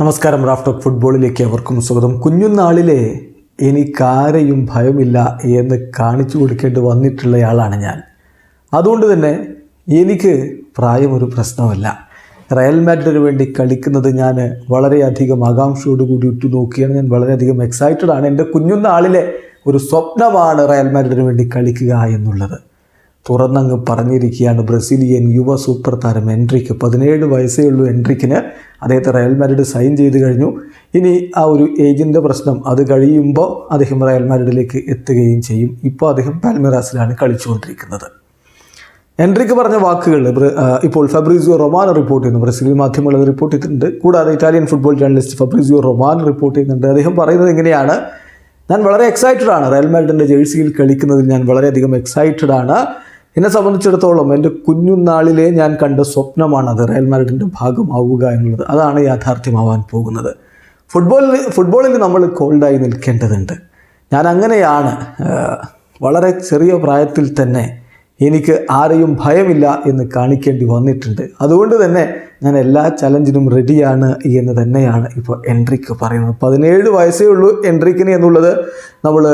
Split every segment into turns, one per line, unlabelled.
നമസ്കാരം റാഫ്റ്റോക്ക് ഫുട്ബോളിലേക്ക് അവർക്കും സ്വാഗതം. കുഞ്ഞുനാളിലെ എനിക്കാരെയും ഭയമില്ല എന്ന് കാണിച്ചു കൊടുക്കേണ്ടി വന്നിട്ടുള്ളയാളാണ് ഞാൻ. അതുകൊണ്ട് തന്നെ എനിക്ക് പ്രായമൊരു പ്രശ്നമല്ല. റയൽ മാഡ്രിഡിന് വേണ്ടി കളിക്കുന്നത് ഞാൻ വളരെയധികം ആകാംക്ഷയോട് കൂടി ഉറ്റുനോക്കിയാണ് ഞാൻ വളരെയധികം എക്സൈറ്റഡ് ആണ്. എന്റെ കുഞ്ഞുനാളിലെ ഒരു സ്വപ്നമാണ് റയൽ മാഡ്രിഡിന് വേണ്ടി കളിക്കുക എന്നുള്ളത്. തുറന്നങ്ങ് പറഞ്ഞിരിക്കുകയാണ് ബ്രസീലിയൻ യുവ സൂപ്പർ താരം എൻട്രിക്ക്. പതിനേഴ് വയസ്സേ ഉള്ളൂ എൻട്രിക്കിന്. അദ്ദേഹത്തെ റയൽ മാരിഡ് സൈൻ ചെയ്ത് കഴിഞ്ഞു. ഇനി ആ ഒരു ഏജിന്റെ പ്രശ്നം അത് കഴിയുമ്പോൾ അദ്ദേഹം റയൽ മാരിഡിലേക്ക് എത്തുകയും ചെയ്യും. ഇപ്പോൾ അദ്ദേഹം പാൽമിറാസിലാണ് കളിച്ചുകൊണ്ടിരിക്കുന്നത്. എൻട്രിക്ക് പറഞ്ഞ വാക്കുകൾ ഇപ്പോൾ ഫെബ്രിസിയോ റൊമാനോ റിപ്പോർട്ട് ചെയ്യുന്നു. ബ്രസീലിയൻ മാധ്യമങ്ങൾ റിപ്പോർട്ട് ചെയ്തിട്ടുണ്ട്. കൂടാതെ Italian football journalist Fabrizio Romano report ചെയ്യുന്നുണ്ട്. അദ്ദേഹം പറയുന്നത് എങ്ങനെയാണ് ഞാൻ വളരെ എക്സൈറ്റഡ് ആണ്. റയൽ മാഡ്രിഡിന്റെ ജേഴ്സിയിൽ കളിക്കുന്നതിൽ ഞാൻ വളരെയധികം എക്സൈറ്റഡ് ആണ്. എന്നെ സംബന്ധിച്ചിടത്തോളം എന്റെ കുഞ്ഞുനാളിലെ ഞാൻ കണ്ട സ്വപ്നമാണത് റയൽ മാഡ്രിഡിന്റെ ഭാഗമാവുക എന്നുള്ളത്. അതാണ് യാഥാർത്ഥ്യമാവാൻ പോകുന്നത്. ഫുട്ബോളിൽ ഫുട്ബോളിൽ നമ്മൾ കോൾഡായി നിൽക്കേണ്ടതുണ്ട്. ഞാൻ അങ്ങനെയാണ് വളരെ ചെറിയ പ്രായത്തിൽ തന്നെ എനിക്ക് ആരെയും ഭയമില്ല എന്ന് കാണിക്കേണ്ടി വന്നിട്ടുണ്ട്. അതുകൊണ്ട് തന്നെ ഞാൻ എല്ലാ ചലഞ്ചിനും റെഡിയാണ് എന്ന് തന്നെയാണ് ഇപ്പോൾ എൻട്രിക്ക് പറയുന്നത്. പതിനേഴ് വയസ്സേ ഉള്ളൂ എൻട്രിക്കിന് എന്നുള്ളത്. നമ്മൾ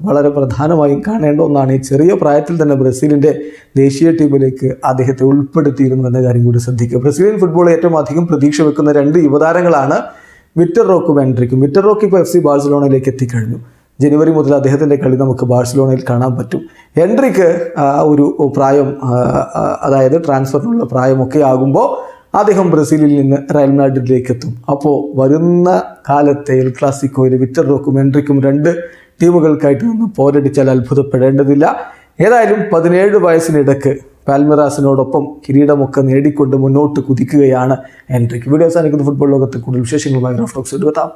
വളരെ പ്രധാനമായും കാണേണ്ട ഒന്നാണ് ഈ ചെറിയ പ്രായത്തിൽ തന്നെ ബ്രസീലിന്റെ ദേശീയ ടീമിലേക്ക് അദ്ദേഹത്തെ ഉൾപ്പെടുത്തിയിരുന്നു എന്ന കാര്യം കൂടി ശ്രദ്ധിക്കുക. ബ്രസീലിയൻ ഫുട്ബോൾ ഏറ്റവും അധികം പ്രതീക്ഷ വെക്കുന്ന രണ്ട് യുവതാരങ്ങളാണ് വിറ്റർ റോക്കും എൻട്രിക്കും. വിറ്റർ റോക്ക് ഇപ്പോൾ എഫ് സി ബാഴ്സലോണയിലേക്ക് എത്തിക്കഴിഞ്ഞു. ജനുവരി മുതൽ അദ്ദേഹത്തിന്റെ കളി നമുക്ക് ബാഴ്സലോണയിൽ കാണാൻ പറ്റും. എൻട്രിക്ക് ഒരു പ്രായം അതായത് ട്രാൻസ്ഫറിനുള്ള പ്രായമൊക്കെ ആകുമ്പോൾ അദ്ദേഹം ബ്രസീലിൽ നിന്ന് റയൽ മാഡ്രിഡിലേക്ക് എത്തും. അപ്പോൾ വരുന്ന കാലത്തെ എൽ ക്ലാസിക്കോയിൽ വിറ്റർ റോക്കും എൻട്രിക്കും രണ്ട് ടീമുകൾക്കായിട്ട് നിന്ന് പോരടിച്ചാൽ അത്ഭുതപ്പെടേണ്ടതില്ല. ഏതായാലും പതിനേഴ് വയസ്സിനിടക്ക് പാൽമിറാസിനോടൊപ്പം കിരീടമൊക്കെ നേടിക്കൊണ്ട് മുന്നോട്ട് കുതിക്കുകയാണ് എൻട്രിക്ക് വീഡിയോ അവസാനിക്കുന്ന. ഫുട്ബോൾ ലോകത്തെ കൂടുതൽ വിശേഷങ്ങളുമായി റഫ്ലോക്സ് എടുത്താം